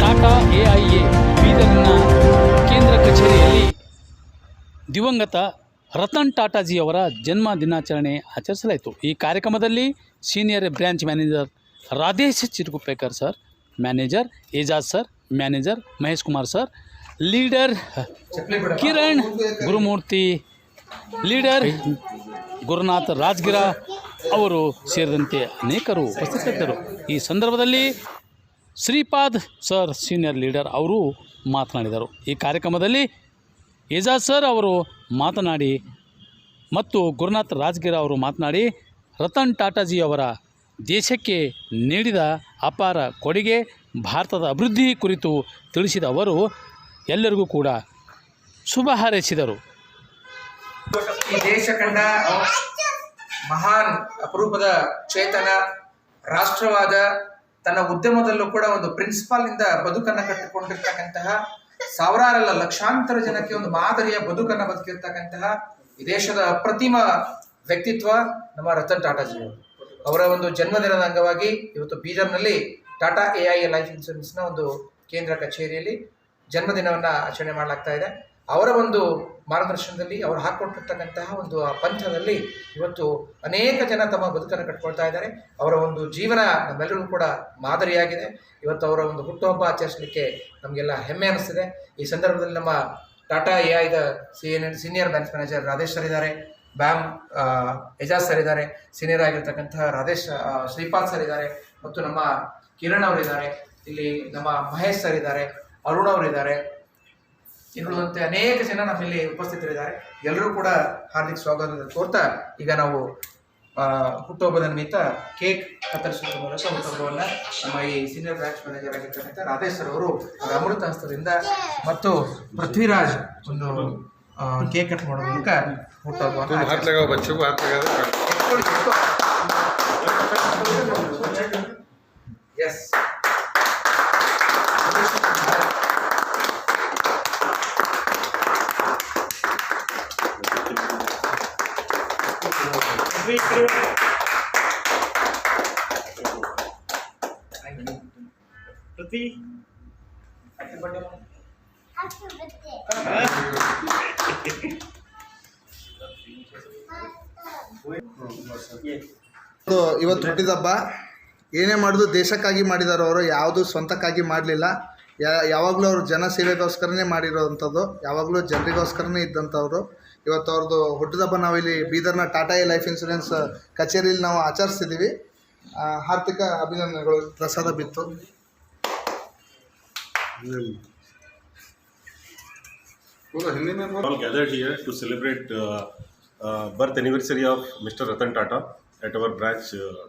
ಸ್ವಾಗತ. ಕೇಂದ್ರ ಕಚೇರಿಯಲ್ಲಿ ದಿವಂಗತ ರತನ್ ಟಾಟಾಜಿ ಅವರ ಜನ್ಮ ದಿನಾಚರಣೆ ಆಚರಿಸಲಾಯಿತು. ಈ ಕಾರ್ಯಕ್ರಮದಲ್ಲಿ senior branch manager Radhesh Chirukuppekar sir, manager Ejaz sir, manager Mahesh Kumar sir, leader Kiran Gurumurthy, leader Gurunath Rajgira ಅವರು ಸೇರಿದಂತೆ ಅನೇಕರು ಉಪಸ್ಥಿತರಿದ್ದರು. ಈ ಸಂದರ್ಭದಲ್ಲಿ ಶ್ರೀಪಾದ್ ಸರ್ ಸೀನಿಯರ್ ಲೀಡರ್ ಅವರು ಮಾತನಾಡಿದರು. ಈ ಕಾರ್ಯಕ್ರಮದಲ್ಲಿ ಏಜಾಜ್ ಸರ್ ಅವರು ಮಾತನಾಡಿ ಮತ್ತು ಗುರುನಾಥ್ ರಾಜ್ಗಿರ ಅವರು ಮಾತನಾಡಿ, ರತನ್ ಟಾಟಾಜಿ ಅವರ ದೇಶಕ್ಕೆ ನೀಡಿದ ಅಪಾರ ಕೊಡುಗೆ, ಭಾರತದ ಅಭಿವೃದ್ಧಿ ಕುರಿತು ತಿಳಿಸಿದ ಅವರು, ಎಲ್ಲರಿಗೂ ಕೂಡ ಶುಭ ಹಾರೈಸಿದರು. ಮಹಾನ್ ಅಪರೂಪದ ಚೇತನ, ರಾಷ್ಟ್ರವಾದ ತನ್ನ ಉದ್ಯಮದಲ್ಲೂ ಕೂಡ ಒಂದು ಪ್ರಿನ್ಸಿಪಾಲ್ ಇಂದ ಬದುಕನ್ನ ಕಟ್ಟಿಕೊಂಡಿರ್ತಕ್ಕಂತಹ ಸಾವಿರಾರಲ್ಲ ಲಕ್ಷಾಂತರ ಜನಕ್ಕೆ ಒಂದು ಮಾದರಿಯ ಬದುಕನ್ನ ಬದುಕಿರ್ತಕ್ಕಂತಹ ಈ ದೇಶದ ಅಪ್ರತಿಮ ವ್ಯಕ್ತಿತ್ವ ನಮ್ಮ ರತನ್ ಟಾಟಾಜಿ ಅವರು. ಒಂದು ಜನ್ಮದಿನದ ಅಂಗವಾಗಿ ಇವತ್ತು ಬೀದರ್ನಲ್ಲಿ ಟಾಟಾ ಎ ಐ ಲೈಫ್ ಇನ್ಶೂರೆನ್ಸ್ನ ಒಂದು ಕೇಂದ್ರ ಕಚೇರಿಯಲ್ಲಿ ಜನ್ಮದಿನವನ್ನ ಆಚರಣೆ ಮಾಡಲಾಗ್ತಾ ಇದೆ. ಅವರ ಒಂದು ಮಾರ್ಗದರ್ಶನದಲ್ಲಿ ಅವರು ಹಾಕೊಟ್ಟಿರ್ತಕ್ಕಂತಹ ಒಂದು ಆ ಪಂಥದಲ್ಲಿ ಇವತ್ತು ಅನೇಕ ಜನ ತಮ್ಮ ಬದುಕನ್ನು ಕಟ್ಕೊಳ್ತಾ ಇದ್ದಾರೆ. ಅವರ ಒಂದು ಜೀವನ ನಮ್ಮೆಲ್ಲರಿಗೂ ಕೂಡ ಮಾದರಿಯಾಗಿದೆ. ಇವತ್ತು ಅವರ ಒಂದು ಹುಟ್ಟುಹಬ್ಬ ಆಚರಿಸಲಿಕ್ಕೆ ನಮಗೆಲ್ಲ ಹೆಮ್ಮೆ ಅನಿಸ್ತಿದೆ. ಈ ಸಂದರ್ಭದಲ್ಲಿ ನಮ್ಮ Tata A I A senior senior bank manager Radhesh sir ಇದ್ದಾರೆ. ಬ್ಯಾಮ್ ಎಜಾಜ್ ಸರ್ ಇದ್ದಾರೆ. ಸೀನಿಯರ್ ಆಗಿರ್ತಕ್ಕಂತಹ ರಾಧೇಶ್ ಶ್ರೀಪಾದ್ ಸರ್ ಇದ್ದಾರೆ. ಮತ್ತು ನಮ್ಮ ಕಿರಣ್ ಅವರಿದ್ದಾರೆ. ಇಲ್ಲಿ ನಮ್ಮ ಮಹೇಶ್ ಸರ್ ಇದ್ದಾರೆ. ಅರುಣ್ ಅವರಿದ್ದಾರೆ. ಇನ್ನುಳಿದಂತೆ ಅನೇಕ ಜನ ನಮ್ಮಲ್ಲಿ ಉಪಸ್ಥಿತರಿದ್ದಾರೆ. ಎಲ್ಲರೂ ಕೂಡ ಹಾರ್ದಿಕ ಸ್ವಾಗತ ಕೋರ್ತಾ ಈಗ ನಾವು ಹುಟ್ಟುಹಬ್ಬದ ನಿಮಿತ್ತ ಕೇಕ್ ಕತ್ತರಿಸುವ ಮೂಲಕ ಹುಟ್ಟುಹಬ್ಬವನ್ನ ನಮ್ಮ ಈ ಸೀನಿಯರ್ ಬ್ರಾಂಚ್ ಮ್ಯಾನೇಜರ್ ಆಗಿರ್ತಕ್ಕಂಥ ರಾಧೇಶ್ ಸರ್ ಅವರು ಅಮೃತ ಹಸ್ತದಿಂದ ಮತ್ತು ಪೃಥ್ವಿರಾಜ್ ಒಂದು ಕೇಕ್ ಕಟ್ ಮಾಡೋ ಮೂಲಕ ಹುಟ್ಟುಹಬ್ಬ हाथ speaker. ಪ್ರತಿ ಇವತ್ತು ಹುಟ್ಟಿದ ಹಬ್ಬ ಏನೇ ಮಾಡಿದ್ರು ದೇಶಕ್ಕಾಗಿ ಮಾಡಿದಾರೋ ಅವರು ಯಾವುದು ಸ್ವಂತಕ್ಕಾಗಿ ಮಾಡಲಿಲ್ಲ ಯಾವಾಗಲೂ ಅವರು ಜನ ಸೇವೆಗೋಸ್ಕರನೇ ಮಾಡಿರೋವಂಥದ್ದು ಯಾವಾಗಲೂ ಜನರಿಗೋಸ್ಕರನೇ ಇದ್ದಂಥವ್ರು. ಇವತ್ತು ಅವ್ರದ್ದು ಹುಟ್ಟಿದಬ್ಬ ನಾವಿಲ್ಲಿ ಬೀದರ್ನ ಟಾಟಾ ಎ ಲೈಫ್ ಇನ್ಶೂರೆನ್ಸ್ ಕಚೇರಿಯಲ್ಲಿ ನಾವು ಆಚರಿಸ್ತಿದ್ದೀವಿ ಆರ್ಥಿಕ ಅಭಿನಂದನೆಗಳು. ಪ್ರಸಾದ ಬಿತ್ತು. All gathered here to celebrate Tata uh, birth anniversary Tata Mr. Ratan Tata at our branch uh,